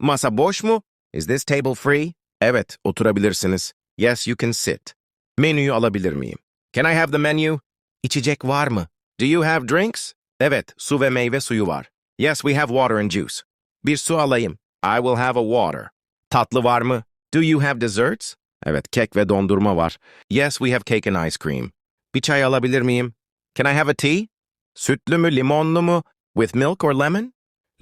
Masa boş mu? Is this table free? Evet, oturabilirsiniz. Yes, you can sit. Menüyü alabilir miyim? Can I have the menu? İçecek var mı? Do you have drinks? Evet, su ve meyve suyu var. Yes, we have water and juice. Bir su alayım. I will have a water. Tatlı var mı? Do you have desserts? Evet, kek ve dondurma var. Yes, we have cake and ice cream. Bir çay alabilir miyim? Can I have a tea? Sütlü mü, limonlu mu? With milk or lemon?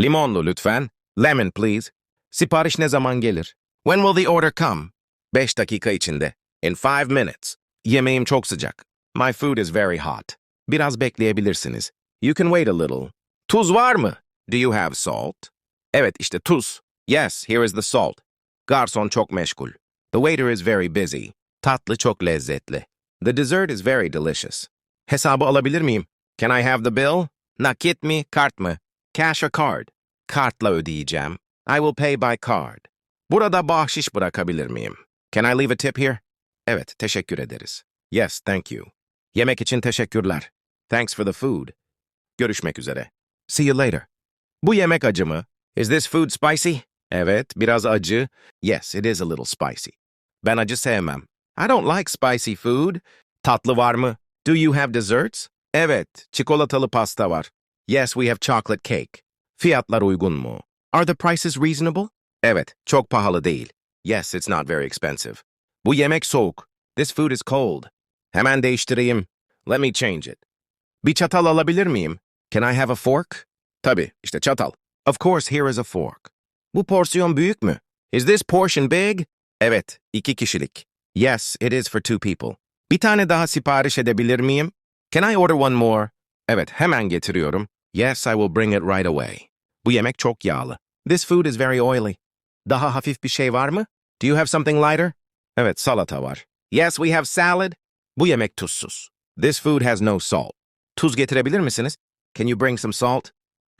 Limonlu lütfen. Lemon please. Sipariş ne zaman gelir? When will the order come? Beş dakika içinde. In five minutes. Yemeğim çok sıcak. My food is very hot. Biraz bekleyebilirsiniz. You can wait a little. Tuz var mı? Do you have salt? Evet işte tuz. Yes, here is the salt. Garson çok meşgul. The waiter is very busy. Tatlı çok lezzetli. The dessert is very delicious. Hesabı alabilir miyim? Can I have the bill? Nakit mi, kart mı? Cash or card? Kartla ödeyeceğim. I will pay by card. Burada bahşiş bırakabilir miyim? Can I leave a tip here? Evet, teşekkür ederiz. Yes, thank you. Yemek için teşekkürler. Thanks for the food. Görüşmek üzere. See you later. Bu yemek acı mı? Is this food spicy? Evet, biraz acı. Yes, it is a little spicy. Ben acı sevmem. I don't like spicy food. Tatlı var mı? Do you have desserts? Evet, çikolatalı pasta var. Yes, we have chocolate cake. Fiyatlar uygun mu? Are the prices reasonable? Evet, çok pahalı değil. Yes, it's not very expensive. Bu yemek soğuk. This food is cold. Hemen değiştireyim. Let me change it. Bir çatal alabilir miyim? Can I have a fork? Tabii, işte çatal. Of course, here is a fork. Bu porsiyon büyük mü? Is this portion big? Evet, iki kişilik. Yes, it is for two people. Bir tane daha sipariş edebilir miyim? Can I order one more? Evet, hemen getiriyorum. Yes, I will bring it right away. Bu yemek çok yağlı. This food is very oily. Daha hafif bir şey var mı? Do you have something lighter? Evet, salata var. Yes, we have salad. Bu yemek tuzsuz. This food has no salt. Tuz getirebilir misiniz? Can you bring some salt?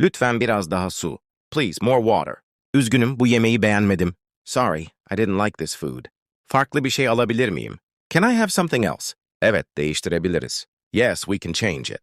Lütfen biraz daha su. Please, more water. Üzgünüm, bu yemeği beğenmedim. Sorry, I didn't like this food. Farklı bir şey alabilir miyim? Can I have something else? Evet, değiştirebiliriz. Yes, we can change it.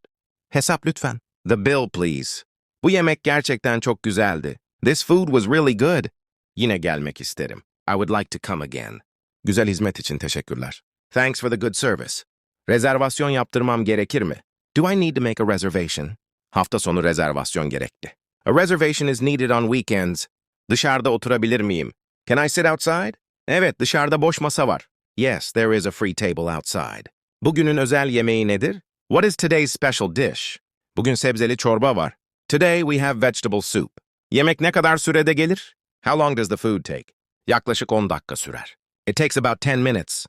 Hesap lütfen. The bill, please. Bu yemek gerçekten çok güzeldi. This food was really good. Yine gelmek isterim. I would like to come again. Güzel hizmet için teşekkürler. Thanks for the good service. Rezervasyon yaptırmam gerekir mi? Do I need to make a reservation? Hafta sonu rezervasyon gerekli. A reservation is needed on weekends. Dışarıda oturabilir miyim? Can I sit outside? Evet, dışarıda boş masa var. Yes, there is a free table outside. Bugünün özel yemeği nedir? What is today's special dish? Bugün sebzeli çorba var. Today we have vegetable soup. Yemek ne kadar sürede gelir? How long does the food take? Yaklaşık 10 dakika sürer. It takes about 10 minutes.